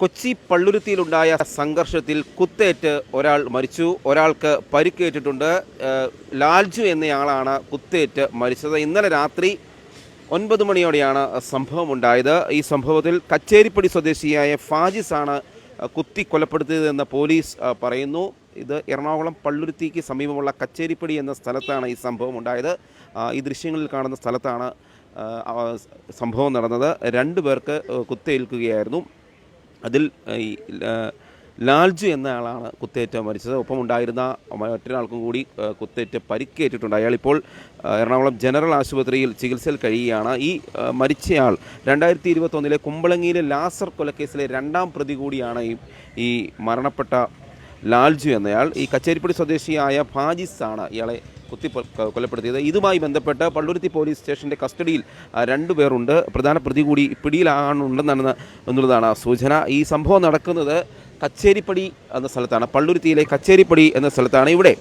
കൊച്ചി പള്ളുരുത്തിയിലുണ്ടായ സംഘർഷത്തിൽ കുത്തേറ്റ് ഒരാൾ മരിച്ചു. ഒരാൾക്ക് പരിക്കേറ്റിട്ടുണ്ട്. ലാൽജു എന്നയാളാണ് കുത്തേറ്റ് മരിച്ചത്. ഇന്നലെ രാത്രി ഒൻപത് മണിയോടെയാണ് സംഭവം ഉണ്ടായത് ഈ സംഭവത്തിൽ കച്ചേരിപ്പടി സ്വദേശിയായ ഫാജിസാണ് കുത്തി കൊലപ്പെടുത്തിയതെന്ന് പോലീസ് പറയുന്നു. ഇത് എറണാകുളം പള്ളുരുത്തിക്ക് സമീപമുള്ള കച്ചേരിപ്പടി എന്ന സ്ഥലത്താണ് ഈ സംഭവം ഉണ്ടായത് ഈ ദൃശ്യങ്ങളിൽ കാണുന്ന സ്ഥലത്താണ് സംഭവം നടന്നത്. രണ്ടു പേർക്ക് കുത്തേൽക്കുകയായിരുന്നു. അതിൽ ഈ ലാൽജു എന്ന ആളാണ് കുത്തേറ്റ് മരിച്ചത്. ഒപ്പം ഉണ്ടായിരുന്ന മറ്റൊരാൾക്കും കൂടി കുത്തേറ്റ പരിക്കേറ്റിട്ടുണ്ട്. അയാളിപ്പോൾ എറണാകുളം ജനറൽ ആശുപത്രിയിൽ ചികിത്സയിൽ കഴിയുകയാണ്. ഈ മരിച്ചയാൾ രണ്ടായിരത്തി ഇരുപത്തൊന്നിലെ കുമ്പളങ്ങിയിലെ ലാസർ കൊലക്കേസിലെ രണ്ടാം പ്രതി കൂടിയാണ് ഈ മരണപ്പെട്ട ലാൽജു എന്നയാൾ. ഈ കച്ചേരിപ്പടി സ്വദേശിയായ ഫാജിസ് ആണ് ഇയാളെ കുത്തി കൊലപ്പെടുത്തിയത്. ഇതുമായി ബന്ധപ്പെട്ട് പള്ളുരുത്തി പോലീസ് സ്റ്റേഷന്റെ കസ്റ്റഡിയിൽ രണ്ടുപേരുണ്ട് പ്രധാന പ്രതി കൂടി പിടിയിലാണുണ്ടെന്നാണ് എന്നുള്ളതാണ് സൂചന. ഈ സംഭവം നടക്കുന്നത് കച്ചേരിപ്പടി എന്ന സ്ഥലത്താണ്. പള്ളുരുത്തിയിലെ കച്ചേരിപ്പടി എന്ന സ്ഥലത്താണ്. ഇവിടെ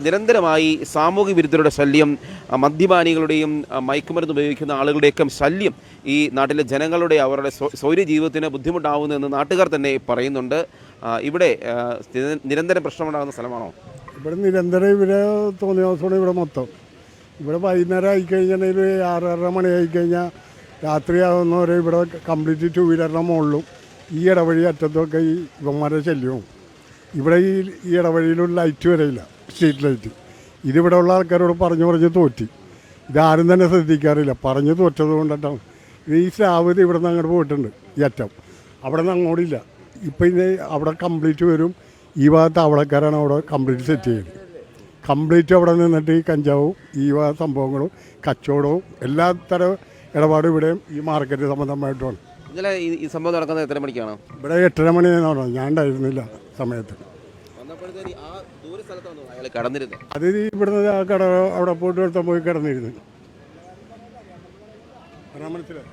നിരന്തരമായി സാമൂഹിക വിരുദ്ധരുടെ ശല്യം മദ്യപാനികളുടെയും മയക്കുമരുന്ന് ഉപയോഗിക്കുന്ന ആളുകളുടെയൊക്കെ ശല്യം ഈ നാട്ടിലെ ജനങ്ങളുടെ അവരുടെ സ്വ- സ്വൈര്യ ജീവിതത്തിന് ബുദ്ധിമുട്ടാവുന്നതെന്ന് നാട്ടുകാർ തന്നെ പറയുന്നുണ്ട്. ഇവിടെ നിരന്തരം പ്രശ്നമുണ്ടാകുന്ന സ്ഥലമാണോ? ഇവിടെ നിരന്തരം ഇവിടെ തോന്നിയ ദിവസമാണ് ഇവിടെ മൊത്തം. ഇവിടെ വൈകുന്നേരം ആയിക്കഴിഞ്ഞാൽ ആറര മണി ആയിക്കഴിഞ്ഞാൽ രാത്രിയാകുന്നവരെ ഇവിടെ കംപ്ലീറ്റ് ടു വീലറിന്റെ മുകളിലും ഈ ഇടവഴി അറ്റത്തൊക്കെ ഈ ഇവന്മാരെ ശല്യവും. ഇവിടെ ഈ ഈ ഇടവഴിയിലൊരു ലൈറ്റ് വരെയില്ല സ്ട്രീറ്റ് ലൈറ്റ് ഇതിവിടെ ഉള്ള ആൾക്കാരോട് പറഞ്ഞു പറഞ്ഞ് തോറ്റി. ഇതാരും തന്നെ ശ്രദ്ധിക്കാറില്ല. പറഞ്ഞു തോറ്റത് കൊണ്ടിട്ടാണ്. ഈ സ്ലാവ് ഇവിടെ നിന്ന് അങ്ങോട്ട് പോയിട്ടുണ്ട് ഈ അറ്റം. അവിടെ നിന്ന് അങ്ങോട്ടില്ല. ഇപ്പം ഇത് അവിടെ കംപ്ലീറ്റ് വരും. ഈ ഭാഗത്ത് അവളക്കാരാണ് അവിടെ കംപ്ലീറ്റ് സെറ്റ് ചെയ്യുന്നത് കംപ്ലീറ്റ് അവിടെ നിന്നിട്ട് ഈ കഞ്ചാവും ഈ വക സംഭവങ്ങളും കച്ചവടവും എല്ലാ തരം ഇടപാടും ഇവിടെയും ഈ മാർക്കറ്റ് സംബന്ധമായിട്ടാണ്. ഇന്നലെ ഈ സംഭവം നടക്കുന്നത് എത്ര മണിക്കാണ്? ഇവിടെ എട്ടര മണി പറഞ്ഞു ഞാൻ ഉണ്ടായിരുന്നില്ല സമയത്ത്. അത് ഇവിടുന്ന് ആ കട അവിടെ പോയിട്ട് ഒരുത്തൻ പോയി കിടന്നിരുന്നു. മനസ്സിലായി?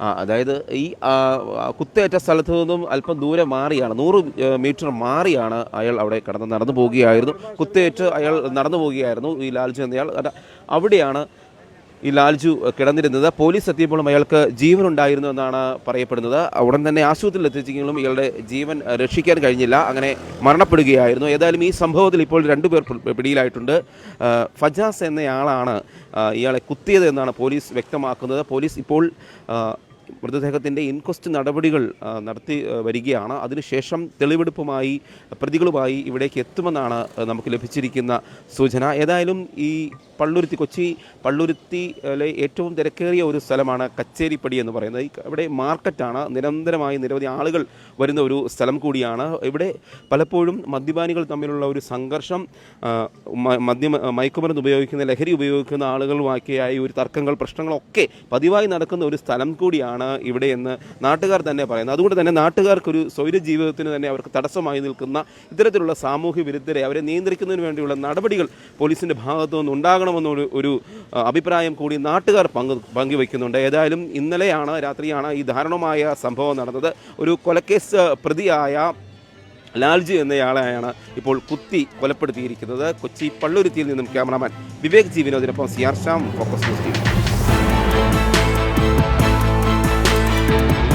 അതായത് ഈ ആ, ആ, കുത്തേറ്റ സ്ഥലത്ത് നിന്നും അല്പം ദൂരെ മാറിയാണ് നൂറ് മീറ്റർ മാറിയാണ് അയാൾ അവിടെ കടന്ന് നടന്നു പോവുകയായിരുന്നു കുത്തേറ്റ് അയാൾ നടന്നു പോവുകയായിരുന്നു ഈ ലാൽജു എന്നയാൾ. അവിടെയാണ് ഈ ലാൽജു കിടന്നിരുന്നത്. പോലീസ് എത്തിയപ്പോഴും അയാൾക്ക് ജീവൻ ഉണ്ടായിരുന്നു എന്നാണ് പറയപ്പെടുന്നത്. ഉടൻ തന്നെ ആശുപത്രിയിൽ എത്തിച്ചെങ്കിലും ഇയാളുടെ ജീവൻ രക്ഷിക്കാൻ കഴിഞ്ഞില്ല. അങ്ങനെ മരണപ്പെടുകയായിരുന്നു. ഏതായാലും ഈ സംഭവത്തിൽ ഇപ്പോൾ രണ്ടുപേർ പിടിയിലായിട്ടുണ്ട്. ഫജാസ് എന്നയാളാണ് ഇയാളെ കുത്തിയത് എന്നാണ് പോലീസ് വ്യക്തമാക്കുന്നത്. പോലീസ് ഇപ്പോൾ ആ, മൃതദേഹത്തിന്റെ ഇൻക്വസ്റ്റ് നടപടികൾ നടത്തി വരികയാണ്. അതിനുശേഷം തെളിവെടുപ്പുമായി പ്രതികളുമായി ഇവിടേക്ക് എത്തുമെന്നാണ് നമുക്ക് ലഭിച്ചിരിക്കുന്ന സൂചന. ഏതായാലും ഈ പള്ളുരുത്തി കൊച്ചി പള്ളുരുത്തിയിലെ ഏറ്റവും തിരക്കേറിയ ഒരു സ്ഥലമാണ് കച്ചേരിപ്പടി എന്ന് പറയുന്നത്. ഇവിടെ മാർക്കറ്റാണ്. നിരന്തരമായി നിരവധി ആളുകൾ വരുന്ന ഒരു സ്ഥലം കൂടിയാണ്. ഇവിടെ പലപ്പോഴും മദ്യപാനികൾ തമ്മിലുള്ള ഒരു സംഘർഷം മദ്യ മയക്കുമരുന്ന് ഉപയോഗിക്കുന്ന ലഹരി ഉപയോഗിക്കുന്ന ആളുകളുമാക്കിയായി ഒരു തർക്കങ്ങൾ പ്രശ്നങ്ങളൊക്കെ പതിവായി നടക്കുന്ന ഒരു സ്ഥലം കൂടിയാണ് ഇവിടെ എന്ന് നാട്ടുകാർ തന്നെ പറയുന്നത്. അതുകൊണ്ട് തന്നെ നാട്ടുകാർക്കൊരു സ്വൈര ജീവിതത്തിന് തന്നെ അവർക്ക് തടസ്സമായി നിൽക്കുന്ന ഇത്തരത്തിലുള്ള സാമൂഹ്യ വിരുദ്ധരെ അവരെ നിയന്ത്രിക്കുന്നതിന് വേണ്ടിയുള്ള നടപടികൾ പോലീസിന്റെ ഭാഗത്തു നിന്ന് ഉണ്ടാകണമെന്നൊരു ഒരു അഭിപ്രായം കൂടി നാട്ടുകാർ പങ്ക് പങ്കുവയ്ക്കുന്നുണ്ട്. ഏതായാലും ഇന്നലെയാണ് രാത്രിയാണ് ഈ ദാരുണമായ സംഭവം നടന്നത്. ഒരു കൊലക്കേസ് പ്രതിയായ ലാൽജി എന്നയാളെയാണ് ഇപ്പോൾ കുത്തി കൊലപ്പെടുത്തിയിരിക്കുന്നത്. കൊച്ചി പള്ളുരുത്തിയിൽ നിന്നും ക്യാമറാമാൻ വിവേക് ജി വിനോദിനൊപ്പം ഷാം ഫോക്കസ് ന്യൂസ് you